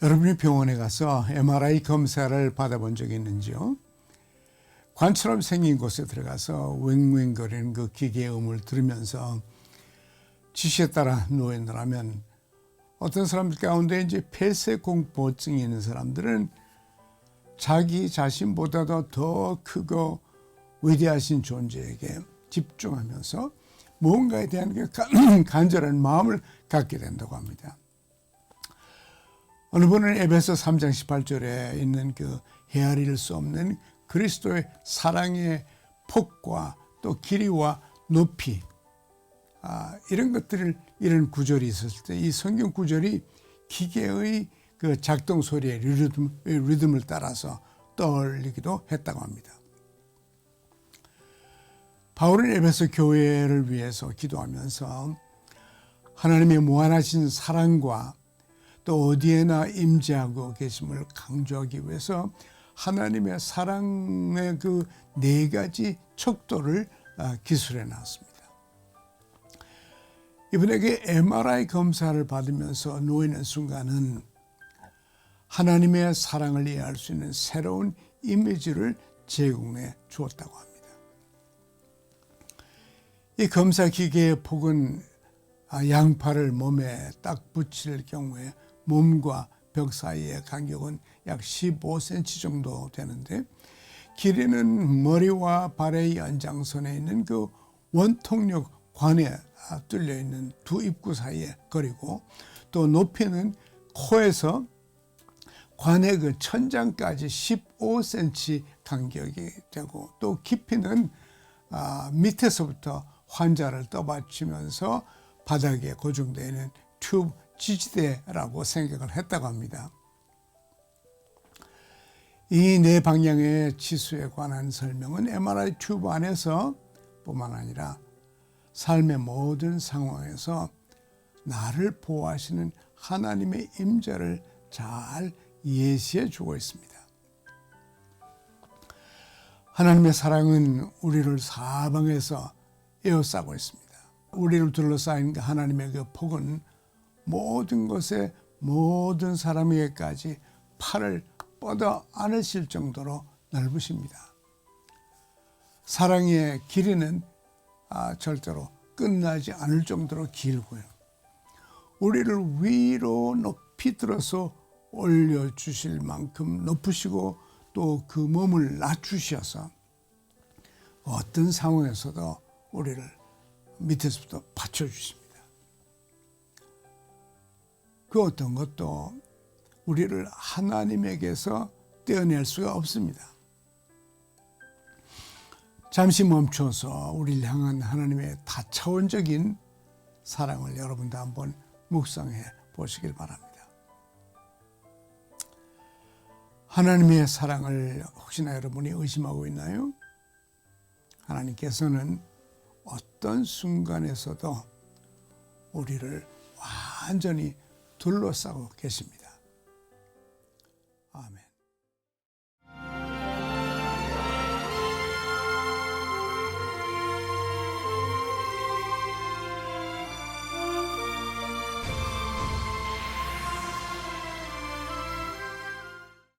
여러분이 병원에 가서 MRI 검사를 받아본 적이 있는지요? 관처럼 생긴 곳에 들어가서 웽웽거리는 그 기계의 음을 들으면서 지시에 따라 누워있느라면 어떤 사람들 가운데 이제 폐쇄공포증이 있는 사람들은 자기 자신보다도 더 크고 위대하신 존재에게 집중하면서 무언가에 대한 그 간- 간절한 마음을 갖게 된다고 합니다. 어느 분은 에베소 3장 18절에 있는 그 헤아릴 수 없는 그리스도의 사랑의 폭과 또 길이와 높이 아, 이런 것들을 이런 구절이 있었을 때 이 성경 구절이 기계의 그 작동 소리의 리듬, 리듬을 따라서 떠올리기도 했다고 합니다. 바울은 에베소 교회를 위해서 기도하면서 하나님의 무한하신 사랑과 또 어디에나 임재하고 계심을 강조하기 위해서 하나님의 사랑의 그 네 가지 척도를 아, 기술해 놨습니다. 이분에게 MRI 검사를 받으면서 놓이는 순간은 하나님의 사랑을 이해할 수 있는 새로운 이미지를 제공해 주었다고 합니다. 이 검사 기계의 폭은 아, 양팔을 몸에 딱 붙일 경우에 몸과 벽 사이의 간격은 약 15cm 정도 되는데 길이는 머리와 발의 연장선에 있는 그 원통력 관에 아, 뚫려 있는 두 입구 사이의 거리고 또 높이는 코에서 관의 그 천장까지 15cm 간격이 되고 또 깊이는 아, 밑에서부터 환자를 떠받치면서 바닥에 고정되어 있는 튜브 지지대라고 생각을 했다고 합니다. 이 네 방향의 치수에 관한 설명은 MRI 튜브 안에서 뿐만 아니라 삶의 모든 상황에서 나를 보호하시는 하나님의 임재를 잘 예시해 주고 있습니다. 하나님의 사랑은 우리를 사방에서 에워싸고 있습니다. 우리를 둘러싸인 그 하나님의 그 폭은 모든 것에 모든 사람에게까지 팔을 뻗어 안으실 정도로 넓으십니다. 사랑의 길이는 아, 절대로 끝나지 않을 정도로 길고요. 우리를 위로 높이 들어서 올려주실 만큼 높으시고 또 그 몸을 낮추셔서 어떤 상황에서도 우리를 밑에서부터 받쳐주십니다. 그 어떤 것도 우리를 하나님에게서 떼어낼 수가 없습니다. 잠시 멈춰서 우리를 향한 하나님의 다차원적인 사랑을 여러분도 한번 묵상해 보시길 바랍니다. 하나님의 사랑을 혹시나 여러분이 의심하고 있나요? 하나님께서는 어떤 순간에서도 우리를 완전히 둘러싸고 계십니다. 아멘.